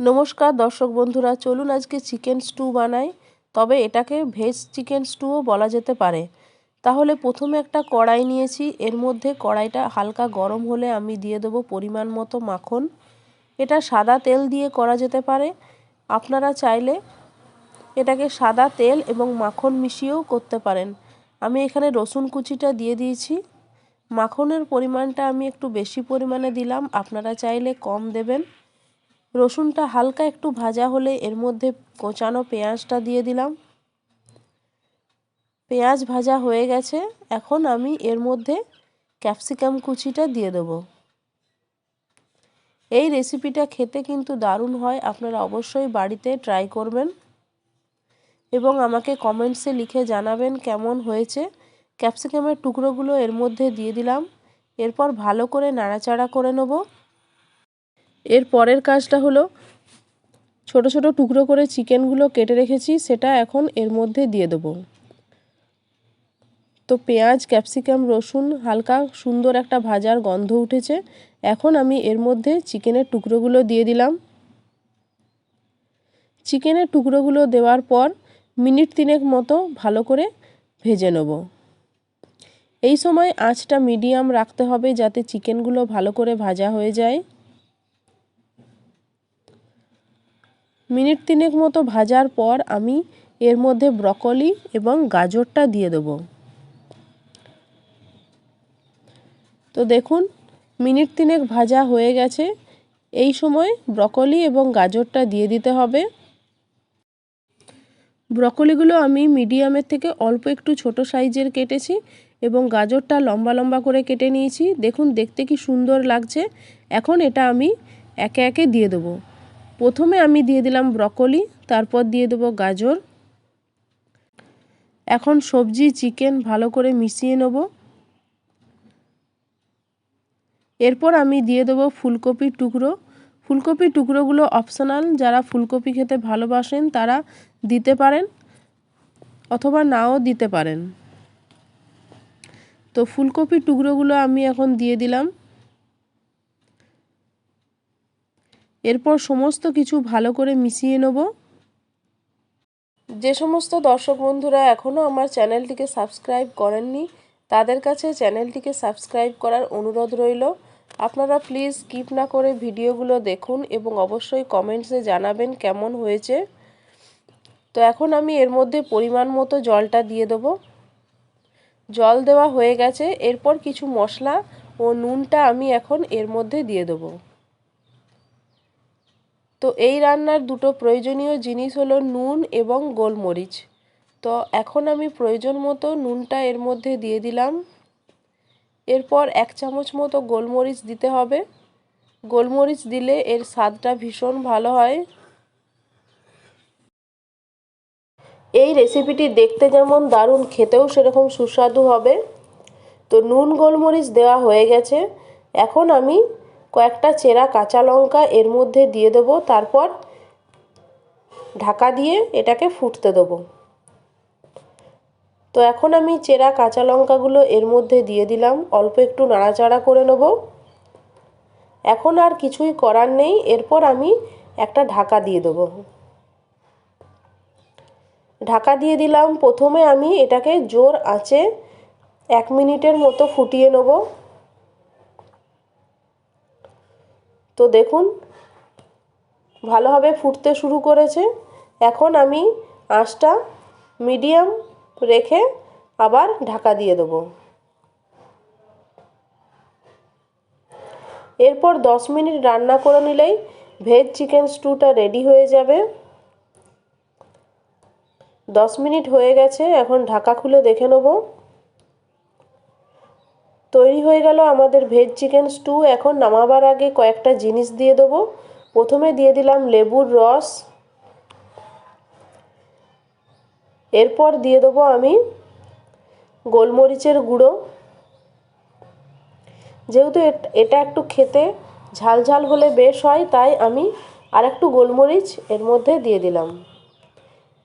নমস্কার দর্শক বন্ধুরা, চলুন আজকে চিকেন স্টু বানাই। তবে এটাকে ভেজ চিকেন স্টুও বলা যেতে পারে। তাহলে প্রথমে একটা কড়াই নিয়েছি। এর মধ্যে কড়াইটা হালকা গরম হলে আমি দিয়ে দেবো পরিমাণ মতো মাখন। এটা সাদা তেল দিয়ে করা যেতে পারে। আপনারা চাইলে এটাকে সাদা তেল এবং মাখন মিশিয়েও করতে পারেন। আমি এখানে রসুন কুচিটা দিয়ে দিয়েছি। মাখনের পরিমাণটা আমি একটু বেশি পরিমাণে দিলাম। আপনারা চাইলে কম দেবেন। রসুনটা হালকা একটু ভাজা হলে এর মধ্যে কোচানো পেঁয়াজটা দিয়ে দিলাম। পেঁয়াজ ভাজা হয়ে গেছে। এখন আমি এর মধ্যে ক্যাপসিকাম কুচিটা দিয়ে দেবো। এই রেসিপিটা খেতে কিন্তু দারুণ হয়। আপনারা অবশ্যই বাড়িতে ট্রাই করবেন এবং আমাকে কমেন্টসে লিখে জানাবেন কেমন হয়েছে। ক্যাপসিকামের টুকরোগুলো এর মধ্যে দিয়ে দিলাম। এরপর ভালো করে নাড়াচাড়া করে নেব। এর পরের কাজটা হলো ছোট ছোট টুকরো করে চিকেনগুলো কেটে রেখেছি, সেটা এখন এর মধ্যে দিয়ে দেবো। তো পেঁয়াজ, ক্যাপসিকাম, রসুন, হালকা সুন্দর একটা ভাজার গন্ধ উঠেছে। এখন আমি এর মধ্যে চিকেনের টুকরোগুলো দিয়ে দিলাম। চিকেনের টুকরোগুলো দেওয়ার পর মিনিট তিনেক মতো ভালো করে ভেজে নেব। এই সময় আঁচটা মিডিয়াম রাখতে হবে যাতে চিকেনগুলো ভালো করে ভাজা হয়ে যায়। মিনিট তিনেক মতো ভাজার পর আমি এর মধ্যে ব্রকলি এবং গাজরটা দিয়ে দেব। তো দেখুন, মিনিট তিনেক ভাজা হয়ে গেছে। এই সময় ব্রকলি এবং গাজরটা দিয়ে দিতে হবে। ব্রকলিগুলো আমি মিডিয়ামের থেকে অল্প একটু ছোট সাইজের কেটেছি এবং গাজরটা লম্বা লম্বা করে কেটে নিয়েছি। দেখুন, দেখতে কি সুন্দর লাগছে। এখন এটা আমি একে একে দিয়ে দেবো। প্রথমে আমি দিয়ে দিলাম ব্রকলি, তারপর দিয়ে দেবো গাজর। এখন সবজি, চিকেন ভালো করে মিশিয়ে নেব। এরপর আমি দিয়ে দেবো ফুলকপির টুকরো। ফুলকপির টুকরোগুলো অপশনাল যারা ফুলকপি খেতে ভালোবাসেন তারা দিতে পারেন অথবা নাও দিতে পারেন। তো ফুলকপির টুকরোগুলো আমি এখন দিয়ে দিলাম। এরপর সমস্ত কিছু ভালো করে মিশিয়ে নেব। যে সমস্ত দর্শক বন্ধুরা এখনও আমার চ্যানেলটিকে সাবস্ক্রাইব করেননি, তাদের কাছে চ্যানেলটিকে সাবস্ক্রাইব করার অনুরোধ রইল। আপনারা প্লিজ স্কিপ না করে ভিডিওগুলো দেখুন এবং অবশ্যই কমেন্টসে জানাবেন কেমন হয়েছে। তো এখন আমি এর মধ্যে পরিমাণ মতো জলটা দিয়ে দেবো। জল দেওয়া হয়ে গেছে, এরপর কিছু মশলা ও নুনটা আমি এখন এর মধ্যে দিয়ে দেবো। তো এই রান্নার দুটো প্রয়োজনীয় জিনিস হলো নুন এবং গোলমরিচ। তো এখন আমি প্রয়োজন মতো নুনটা এর মধ্যে দিয়ে দিলাম। এরপর এক চামচ মতো গোলমরিচ দিতে হবে। গোলমরিচ দিলে এর স্বাদটা ভীষণ ভালো হয়। এই রেসিপিটি দেখতে যেমন দারুণ, খেতেও সেরকম সুস্বাদু হবে। তো নুন, গোলমরিচ দেওয়া হয়ে গেছে। এখন আমি কয়েকটা চেরা কাঁচা লঙ্কা এর মধ্যে দিয়ে দেবো, তারপর ঢাকা দিয়ে এটাকে ফুটতে দেবো। তো এখন আমি চেরা কাঁচা লঙ্কাগুলো এর মধ্যে দিয়ে দিলাম, অল্প একটু নাড়াচাড়া করে নেব। এখন আর কিছুই করার নেই, এরপর আমি একটা ঢাকা দিয়ে দেবো। ঢাকা দিয়ে দিলাম, প্রথমে আমি এটাকে জোর আঁচে এক মিনিটের মতো ফুটিয়ে নেব। তো দেখুন, ভালোভাবে ফুটতে শুরু করেছে। এখন আমি আঁচটা মিডিয়াম রেখে আবার ঢাকা দিয়ে দেবো। এরপর দশ মিনিট রান্না করে নিলেই ভেজ চিকেন স্টুটা রেডি হয়ে যাবে। দশ মিনিট হয়ে গেছে, এখন ঢাকা খুলে দেখে নেব। তৈরি হয়ে গেল আমাদের ভেজ চিকেন স্টু এখন নামাবার আগে কয়েকটা জিনিস দিয়ে দেবো। প্রথমে দিয়ে দিলাম লেবুর রস। এরপর দিয়ে দেবো আমি গোলমরিচের গুঁড়ো। যেহেতু এটা একটু খেতে ঝাল ঝাল হলে বেশ হয়, তাই আমি আর একটু গোলমরিচ এর মধ্যে দিয়ে দিলাম।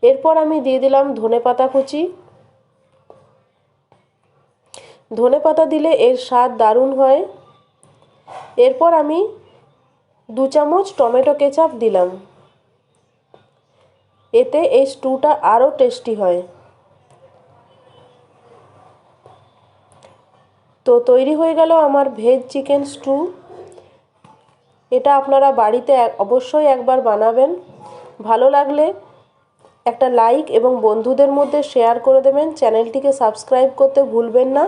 এরপর আমি দিয়ে দিলাম ধনে পাতা কুচি। ধনে পাতা দিলে এর স্বাদ দারুণ হয়। এরপর আমি দু চামচ টমেটো কেচাপ দিলাম। এতে এই স্টুটা আরও টেস্টি হয়। তো তৈরি হয়ে গেল আমার ভেজ চিকেন স্টু। এটা আপনারা বাড়িতে অবশ্যই একবার বানাবেন। ভালো লাগলে একটা লাইক এবং বন্ধুদের মধ্যে শেয়ার করে দেবেন। চ্যানেলটিকে সাবস্ক্রাইব করতে ভুলবেন না।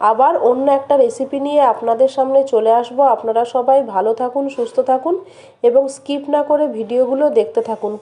আবার অন্য একটা রেসিপি নিয়ে আপনাদের সামনে চলে আসব। আপনারা সবাই ভালো থাকুন, সুস্থ থাকুন এবং স্কিপ না করে ভিডিওগুলো দেখতে থাকুন।